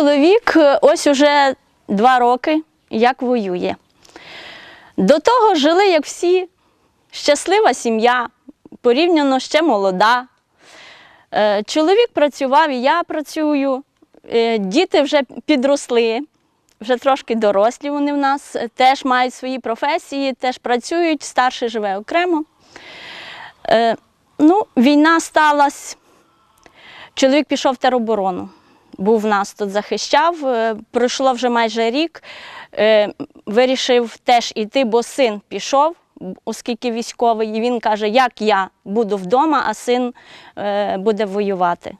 Чоловік е, ось уже два роки як воює. До того жили, як всі, щаслива сім'я, порівняно ще молода. Е, Чоловік працював, і я працюю. Е, Діти вже підросли, вже трошки дорослі вони в нас, теж мають свої професії, теж працюють, старший живе окремо. Ну, війна сталася. Чоловік пішов в тероборону. Був нас тут захищав. Е, Пройшло вже майже рік. Е, Вирішив теж іти, бо син пішов, оскільки військовий. І він каже, як я буду вдома, а син е, буде воювати.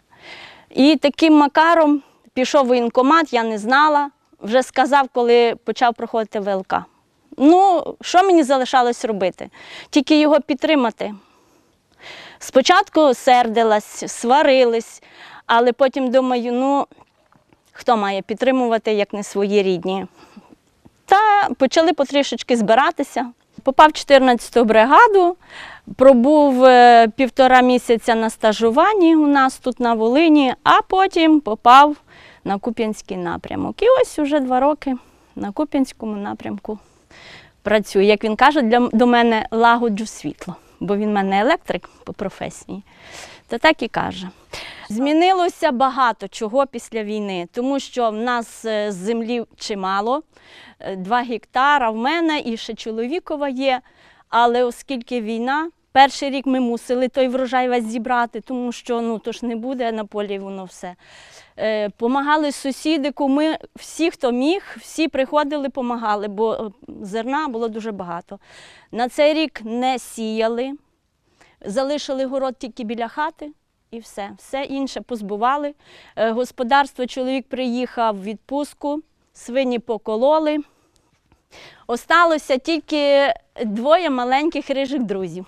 І таким макаром пішов воєнкомат, я не знала. Вже сказав, коли почав проходити ВЛК. Ну, що мені залишалось робити? Тільки його підтримати. Спочатку сердилась, сварились, але потім думаю, ну хто має підтримувати, як не свої рідні. Та почали потрішечки збиратися. Попав 14-ту бригаду, пробув е, півтора місяця на стажуванні у нас тут на Волині, а потім попав на Куп'янський напрямок. І ось уже два роки на Куп'янському напрямку працюю. Як він каже, для, до мене лагоджу світло, бо він в мене електрик по професії. Та так і каже. Змінилося багато чого після війни, тому що в нас е, землі чимало, е, два гектара в мене і ще чоловікова є. Але оскільки війна, перший рік ми мусили той врожай весь зібрати, тому що ну, то ж не буде на полі воно все. Е, Помагали сусіди, куми, всі, хто міг, всі приходили, помагали, бо зерна було дуже багато. На цей рік не сіяли, залишили город тільки біля хати і все. Все інше позбували. Е, Господарство чоловік приїхав в відпустку, свині покололи. Осталося тільки двоє маленьких рижих друзів.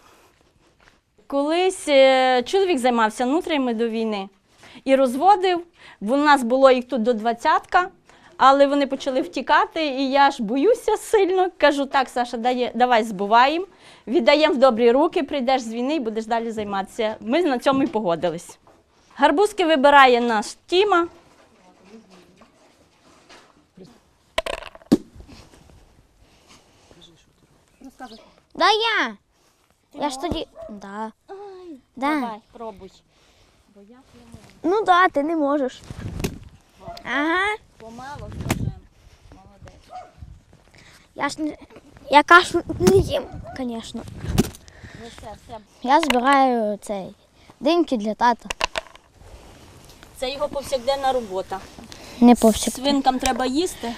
Колись е, чоловік займався нутрями до війни і розводив. У нас було їх тут до двадцятка, але вони почали втікати, і я ж боюся сильно. Кажу, так, Саша, давай збуваємо, віддаємо в добрі руки, прийдеш з війни і будеш далі займатися. Ми на цьому і погодились. Гарбузки вибирає наш Тіма. Да я. Я ж тоді. Да. Да. Давай, пробуй. Ну да, ти не можеш. Ага. Помало скажемо. Молодець. Я ж не. Я кашу не їм, звісно. Все, все. Я збираю цей диньки для тата. Це його повсякденна робота. Не повсяк. Свинкам треба їсти,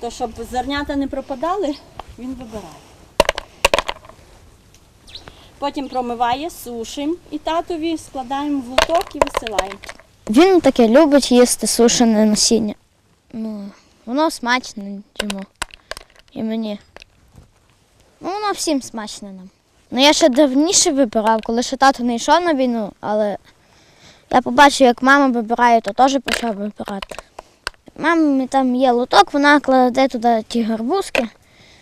то щоб зернята не пропадали, він вибирає. Потім промиває, сушимо і татові складаємо в лоток і висилаємо. Він таке любить їсти сушене насіння. Ну, воно смачне йому. І мені. Ну, воно всім смачне нам. Ну, я ще давніше вибирав, коли ще тато не йшов на війну, але я побачив, як мама вибирає, то теж почав вибирати. Мамі там є лоток, вона кладе туди ті гарбузки,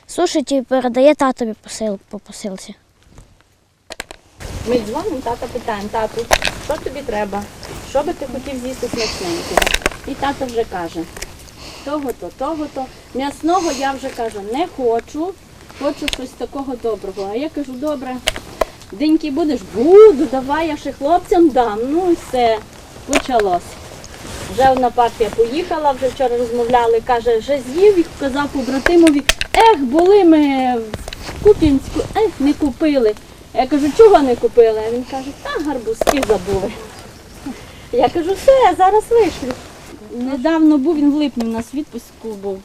сушить і передає татові посил, по посилці. Ми дзвонимо, тата питаємо, тату, що тобі треба? Що би ти хотів з'їсти смачненького? І тато вже каже, того-то, того-то. М'ясного я вже кажу, не хочу, хочу щось такого доброго. А я кажу, добре, деньки будеш? Буду, давай, я ще хлопцям дам. Ну і все, почалось. Вже одна партія поїхала, вже вчора розмовляли, каже, вже з'їв і казав побратимові, ех, були ми в Куп'янську, ех, не купили. Я кажу, чого не купили? А він каже, та гарбузки забули. Я кажу, все, зараз вишлю. Недавно був, він в липні у нас відпуску був.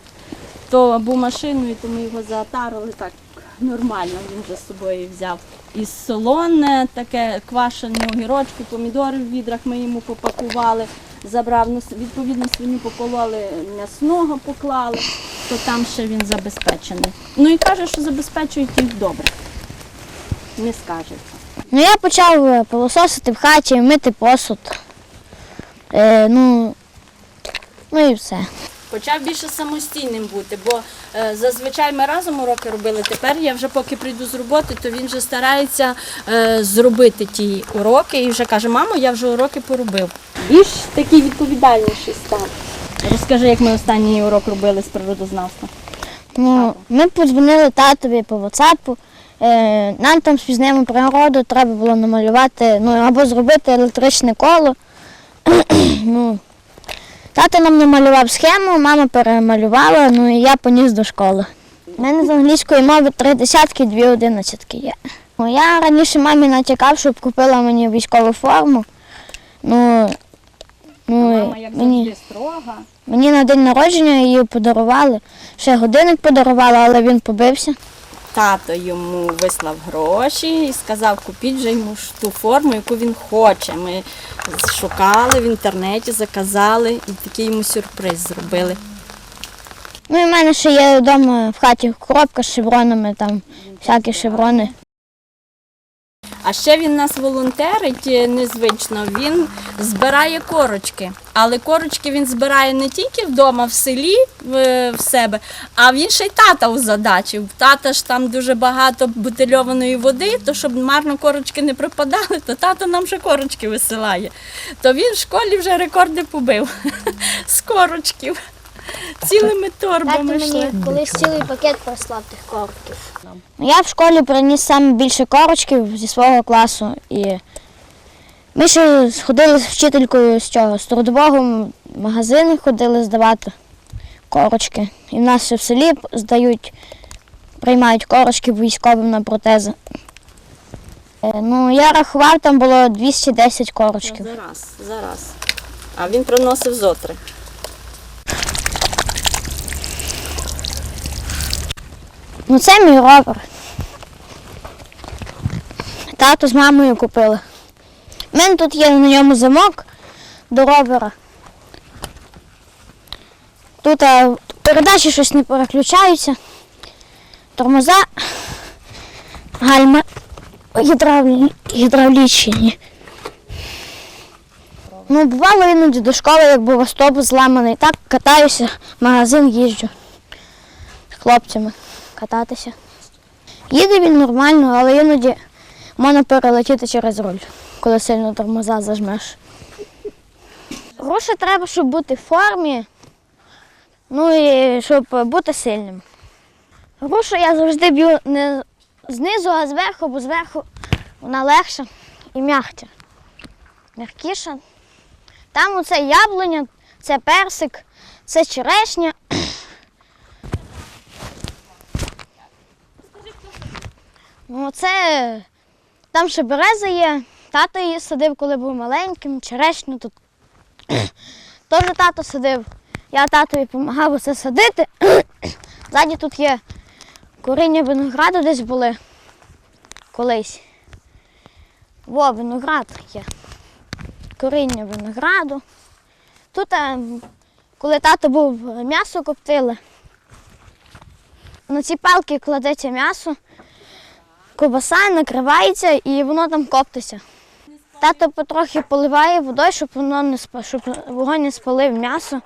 То був машиною, то ми його затарили так нормально, він вже з собою взяв. І солоне, таке квашені огірочки, помідори в відрах ми йому попакували, забрав, відповідно свиню покололи, м'ясного поклали, то там ще він забезпечений. Ну і каже, що забезпечують їх добре. Не скажеться. Ну, я почав е, пилососити в хаті, мити посуд. Е, ну, ну і все. Почав більше самостійним бути, бо е, зазвичай ми разом уроки робили. Тепер я вже поки прийду з роботи, то він вже старається е, зробити ті уроки і вже каже, мамо, я вже уроки поробив. Більш такий відповідальніший став. Розкажи, як ми останній урок робили з природознавства. Ну, ми подзвонили татові по WhatsApp. Е, нам там з природу треба було намалювати, ну або зробити електричне коло. ну, тато нам намалював схему, мама перемалювала, ну і я поніс до школи. У мене з англійської мови три десятки, дві одинадцятки є. Ну, я раніше мамі натякав, щоб купила мені військову форму. Ну, ну, мені, строга. мені на день народження її подарували. Ще годинник подарували, але він побився. Тато йому вислав гроші і сказав, купіть же йому ту форму, яку він хоче. Ми шукали в інтернеті, заказали і такий йому сюрприз зробили. Ну і в мене ще є вдома в хаті коробка з шевронами, там всякі шеврони. А ще він нас волонтерить е, незвично. Він збирає корочки. Але корочки він збирає не тільки вдома, в селі в, в себе, а він ще й тата озадачив. Тата ж там дуже багато бутильованої води, то щоб марно корочки не пропадали, то тато нам ще корочки висилає. То він в школі вже рекорди побив з корочків. Цілими торбами йшли. колись цілий пакет прислав тих коробків. Я в школі приніс саме більше корочків зі свого класу. І ми ще сходили з вчителькою з чого? З трудового магазину ходили здавати корочки. І в нас ще в селі здають, приймають корочки військовим на протези. Е, Ну, я рахував, там було 210 корочків. Зараз, зараз. А він приносив зотри. Ну це мій ровер. Тато з мамою купили. У мене тут є на ньому замок до ровера. Тут а, передачі щось не переключаються. Тормоза, гальма гідравлі... гідравлічні. Ну, бувало іноді до школи, як був автобус зламаний. Так катаюся, в магазин їжджу з хлопцями кататися. Їде він нормально, але іноді можна перелетіти через руль, коли сильно тормоза зажмеш. Гроші треба, щоб бути в формі, ну і щоб бути сильним. Грушу я завжди б'ю не знизу, а зверху, бо зверху вона легша і м'якча. М'якіша. Там оце яблуня, це персик, це черешня. Ну, це там ще береза є. Тато її садив, коли був маленьким, черешню тут. Теж тато садив. Я татові допомагав усе садити. Ззаді тут є коріння винограду десь були колись. Во, виноград є. Коріння винограду. Тут, е, коли тато був, м'ясо коптили. На ці палки кладеться м'ясо ковбаса накривається і воно там коптиться. Тато потрохи поливає водою, щоб воно не спа- щоб вогонь не спалив м'ясо.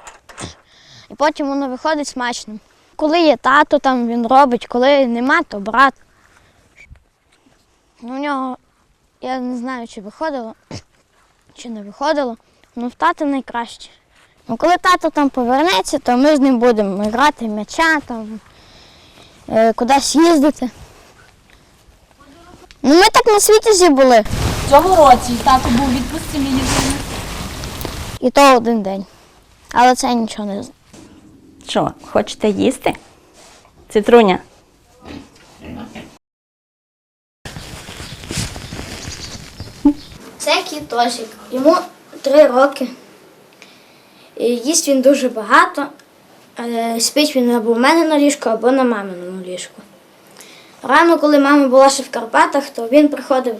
І потім воно виходить смачним. Коли є тато, там він робить, коли нема, то брат. Ну, у нього я не знаю, чи виходило, чи не виходило. Ну, в тата найкраще. Ну, коли тато там повернеться, то ми з ним будемо грати м'яча, там, е, кудись їздити. Ну ми так на світі були. Цього році тато був відпустці їздили. І то один день. Але це нічого не Що, хочете їсти? Цитруня. Це кітосик. Йому три роки. І Їсть він дуже багато. Е, Спить він або в мене на ліжку, або на маминому ліжку. Рано, коли мама була ще в Карпатах, то він приходив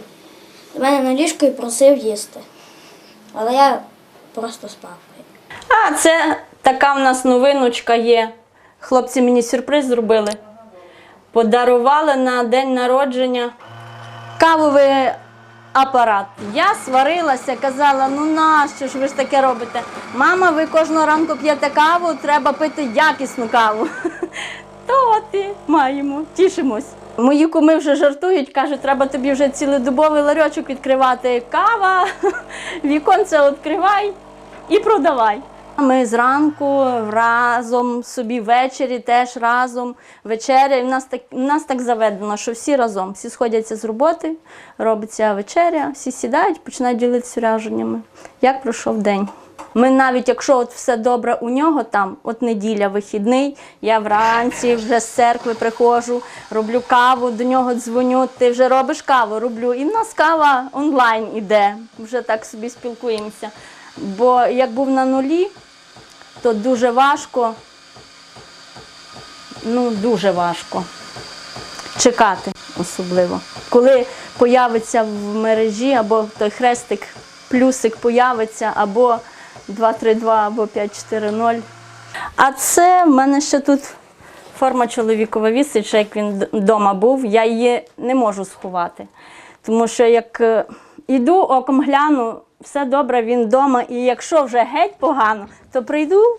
до мене на ліжко і просив їсти. Але я просто спав. А, це така в нас новиночка є. Хлопці мені сюрприз зробили. Подарували на день народження кавовий апарат. Я сварилася, казала, ну нащо ж ви ж таке робите? Мама, ви кожного ранку п'єте каву, треба пити якісну каву. То от і маємо, тішимось. Мої куми вже жартують, кажуть, треба тобі вже цілодобовий ларьочок відкривати. Кава, віконце відкривай і продавай. Ми зранку разом собі ввечері теж разом вечеря. В нас так в нас так заведено, що всі разом, всі сходяться з роботи, робиться вечеря, всі сідають, починають ділитися враженнями. Як пройшов день? Ми навіть якщо от все добре у нього там, от неділя, вихідний, я вранці вже з церкви приходжу, роблю каву, до нього дзвоню, ти вже робиш каву, роблю. І в нас кава онлайн іде, вже так собі спілкуємося. Бо як був на нулі, то дуже важко, ну дуже важко чекати особливо. Коли появиться в мережі або той хрестик, плюсик появиться, або 232, або 540. А це в мене ще тут форма чоловікова вісить, як він вдома був, я її не можу сховати. Тому що як е, іду, оком гляну, все добре, він вдома, і якщо вже геть погано, то прийду,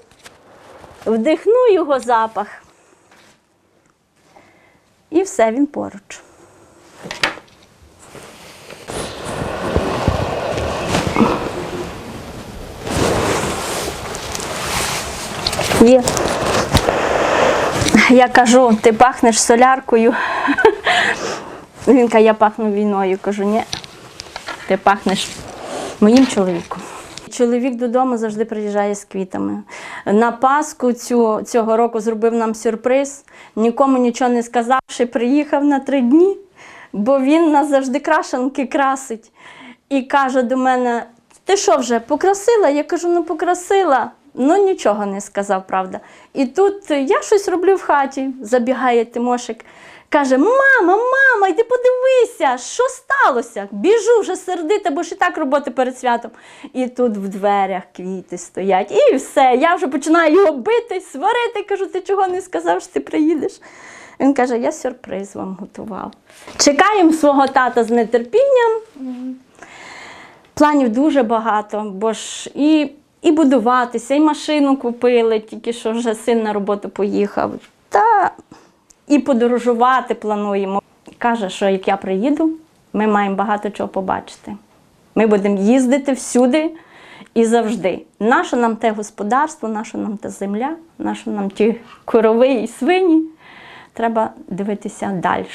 вдихну його запах. І все, він поруч. Є. Я кажу, ти пахнеш соляркою. Він каже, я пахну війною. Кажу, ні, ти пахнеш моїм чоловіком. Чоловік додому завжди приїжджає з квітами. На Пасху цю, цього року зробив нам сюрприз, нікому нічого не сказавши, приїхав на три дні, бо він нас завжди крашанки красить. І каже до мене: ти що вже покрасила? Я кажу, ну покрасила. Ну нічого не сказав, правда. І тут я щось роблю в хаті, забігає Тимошик. Каже: Мама, мама, йди подивися, що сталося? Біжу вже сердита, бо ж і так роботи перед святом. І тут в дверях квіти стоять. І все. Я вже починаю його бити, сварити. Кажу, ти чого не сказав, що ти приїдеш? Він каже, я сюрприз вам готував. Чекаємо свого тата з нетерпінням. Планів дуже багато, бо ж і, і будуватися, і машину купили, тільки що вже син на роботу поїхав. Та і подорожувати плануємо. Каже, що як я приїду, ми маємо багато чого побачити. Ми будемо їздити всюди і завжди. Наше нам те господарство, наша нам та земля, наша нам ті корови і свині. Треба дивитися далі.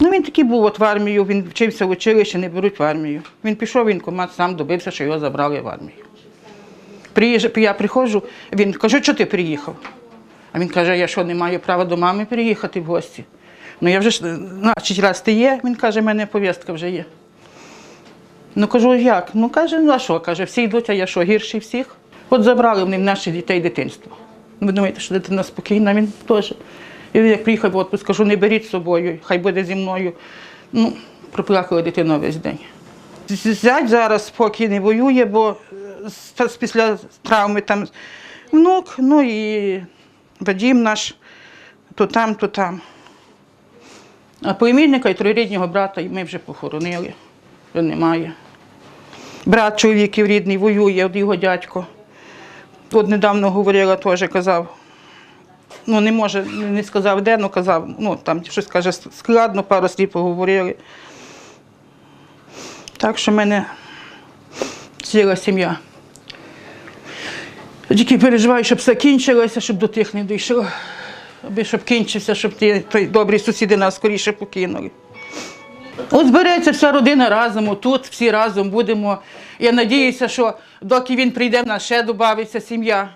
Ну він такий був от в армію, він вчився в училищі, не беруть в армію. Він пішов в воєнкомат, сам добився, що його забрали в армію. Приїжджа, я приходжу, він кажу, що ти приїхав? А він каже, я що, не маю права до мами приїхати в гості? Ну я вже значить, раз ти є, він каже, в мене повістка вже є. Ну кажу, як? Ну каже, ну а що? Каже, всі йдуть, а я що, гірший всіх? От забрали вони в наших дітей дитинство. Ви думаєте, що дитина спокійна, він теж. І як приїхав в отпуск, кажу, не беріть з собою, хай буде зі мною. Ну, проплакала дитина весь день. Зять зараз поки не воює, бо після травми там внук, ну і Вадім наш то там, то там. А племінника і триріднього брата ми вже похоронили, вже немає. Брат чоловіків рідний воює, от його дядько. От недавно говорила, теж казав, ну не може, не сказав де, але казав, ну там щось каже, складно, пару слів поговорили. Так що в мене ціла сім'я. Тільки переживаю, щоб все кінчилося, щоб до тих не дійшло. Аби щоб кінчився, щоб ті той добрі сусіди нас скоріше покинули. От збереться вся родина разом, тут всі разом будемо. Я надіюся, що доки він прийде, в нас ще додається сім'я.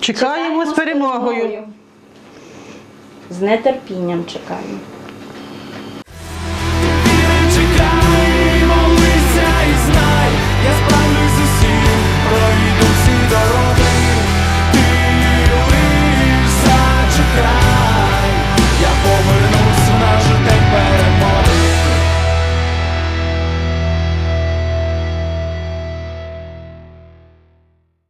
Чекаємо з перемогою. З нетерпінням чекаємо.